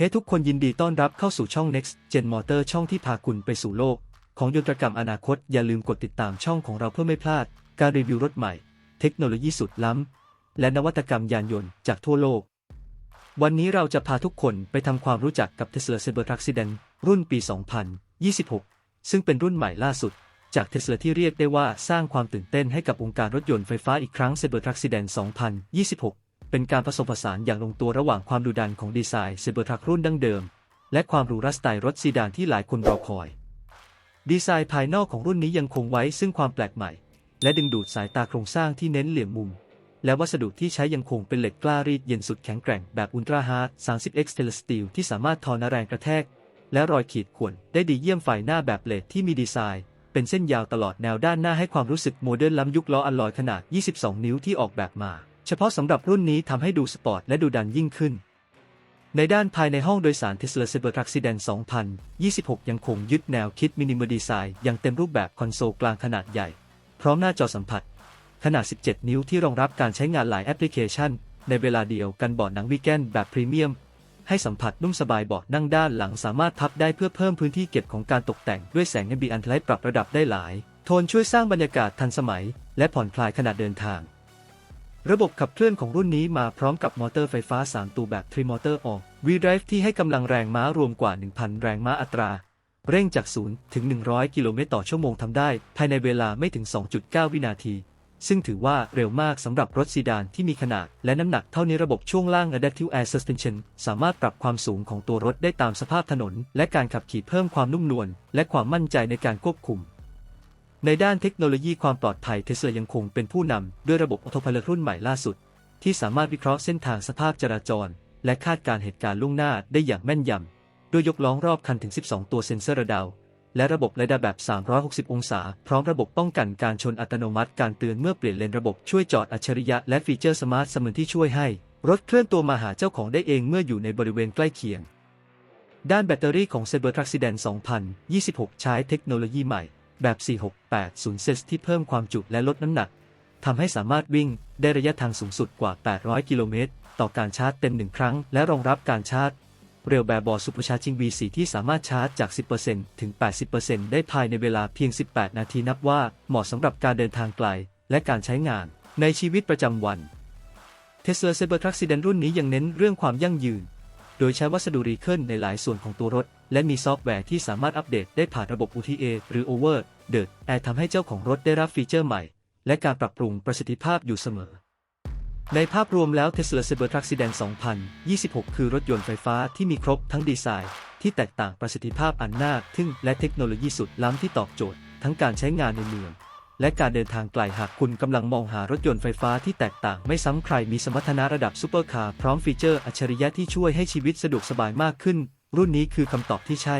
เฮ้ทุกคนยินดีต้อนรับเข้าสู่ช่อง Next Gen Motor ช่องที่พาคุณไปสู่โลก ของยนตรกรรมอนาคต อย่าลืมกดติดตามช่องของเราเพื่อไม่พลาด การรีวิวรถใหม่ เทคโนโลยีสุดล้ำ และนวัตกรรมยานยนต์จากทั่วโลก วันนี้เราจะพาทุกคนไปทำความรู้จักกับ Tesla Cybertruck Sedan รุ่นปี 2026 ซึ่งเป็นรุ่นใหม่ล่าสุด จาก Tesla ที่เรียกได้ว่าสร้างความตื่นเต้นให้กับวงการรถยนต์ไฟฟ้าอีกครั้ง Cybertruck Sedan 2026 เป็นการผสมผสานอย่างลงตัวระหว่างความดุดันของดีไซน์ Cybertruck รุ่นดั้งเดิม และความหรูหราสไตล์รถซีดานที่หลายคนรอคอย ดีไซน์ภายนอกของรุ่นนี้ยังคงไว้ซึ่งความแปลกใหม่ และดึงดูดสายตาโครงสร้างที่เน้นเหลี่ยมมุม และวัสดุที่ใช้ยังคงเป็นเหล็กกล้ารีดเย็นสุดแข็งแกร่งแบบอุลตราฮาร์ด 30x Stainless Steel ที่สามารถทอนแรงกระแทก และรอยขีดข่วนได้ดีเยี่ยมฝ่ายหน้าแบบเลดที่มีดีไซน์เป็นเส้นยาวตลอดแนวด้านหน้าให้ความรู้สึกโมเดิร์นล้ำยุคล้ออัลลอยขนาด 22 นิ้วที่ออกแบบมา เฉพาะสำหรับรุ่นนี้ทำให้ดูสปอร์ตและดูดันยิ่งขึ้น ในด้านภายในห้องโดยสาร Tesla Cybertruck Sedan 2026 ยังคงยึดแนวคิดมินิมอลดีไซน์อย่างเต็มรูปแบบคอนโซลกลางขนาดใหญ่ พร้อมหน้าจอสัมผัส ขนาด 17 นิ้วที่รองรับการใช้งานหลายแอปพลิเคชัน ในเวลาเดียวกันเบาะหนังวีแกนแบบพรีเมียมให้สัมผัสนุ่มสบายเบาะนั่งด้านหลังสามารถพับได้เพื่อเพิ่มพื้นที่เก็บของการตกแต่งด้วยแสง ambient light ปรับระดับได้หลาย โทนช่วยสร้างบรรยากาศทันสมัย และผ่อนคลายขณะเดินทาง ระบบขับเคลื่อนของรุ่นนี้มาพร้อมกับมอเตอร์ไฟฟ้า 3 ตัวแบบ Tri Motor All Wheel Drive ที่ให้กำลังแรงม้ารวมกว่า 1,000 แรงม้าอัตรา เร่งจาก 0 ถึง 100 กิโลเมตรต่อชั่วโมงทำได้ ภายในเวลาไม่ถึง 2.9 วินาที ซึ่งถือว่าเร็วมากสำหรับรถซีดานที่มีขนาด และน้ำหนักเท่านี้ระบบช่วงล่าง Adaptive Air Suspension สามารถปรับความสูงของตัวรถได้ตามสภาพถนน และการขับขี่เพิ่มความนุ่มนวลและความมั่นใจในการควบคุม ในด้านเทคโนโลยีความปลอดภัยเทสลายังคงเป็นผู้นำด้วยระบบออโตพ i l o t รุ่นใหม่ล่าสุด ที่สามารถวิเคราะห์เส้นทางสภาพจราจร และคาดการเหตุการณ์ล่วงหน้าได้อย่างแม่นยำโดยยกล้องรอบคันถึง 12 ตัวเซ็นเซอร์ระดาวและระบบเรดาร์แบบ 360 องศา พร้อมระบบป้องกันการชนอัตโนมัติ การเตือนเมื่อเปลี่ยนเลนระบบช่วยจอดอัจฉริยะและฟีเจอร์สมาร์ทสมืนที่ช่วยให้ รถเคลื่อนตัวมาหาเจ้าของได้เองเมื่ออยู่ในบริเวณใกล้เคียง ด้านแบตเตอรี่ของ Cybertruck Sedan 2026 ใช้เทคโนโลยีใหม่ แบบ 4680 เซสที่เพิ่มความจุและลดน้ำหนักทำให้สามารถวิ่งได้ระยะทางสูงสุดกว่า 800 กิโลเมตร ต่อการชาร์จเต็มหนึ่งครั้ง และรองรับการชาร์จ เร็วแบบบอร์ซูเปอร์ชาร์จิง V4 ที่สามารถชาร์จจาก 10%ถึง 80%ได้ภายในเวลาเพียง 18 นาทีนับว่าเหมาะสำหรับการเดินทางไกล และการใช้งานในชีวิตประจำวัน Tesla Cybertruck Sedan รุ่นนี้ยังเน้นเรื่องความยั่งยืน โดยใช้วัสดุรีเคิลในหลายส่วนของตัวรถ และมีซอฟต์แวร์ที่สามารถอัปเดตได้ผ่านระบบ OTA หรือ Over the Air ทำให้เจ้าของรถได้รับฟีเจอร์ใหม่ และการปรับปรุงประสิทธิภาพอยู่เสมอ ในภาพรวมแล้ว Tesla Cybertruck Sedan 2026 คือรถยนต์ไฟฟ้าที่มีครบทั้งดีไซน์ที่แตกต่างประสิทธิภาพอันน่าทึ่งและเทคโนโลยีสุดล้ำที่ตอบโจทย์ ทั้งการใช้งานในเมือง และการเดินทางไกลหากคุณกำลังมองหารถยนต์ไฟฟ้าที่แตกต่างไม่ซ้ำใครมีสมรรถนะระดับซูเปอร์คาร์พร้อมฟีเจอร์อัจฉริยะที่ช่วยให้ชีวิตสะดวกสบายมากขึ้น รุ่นนี้คือคำตอบที่ใช่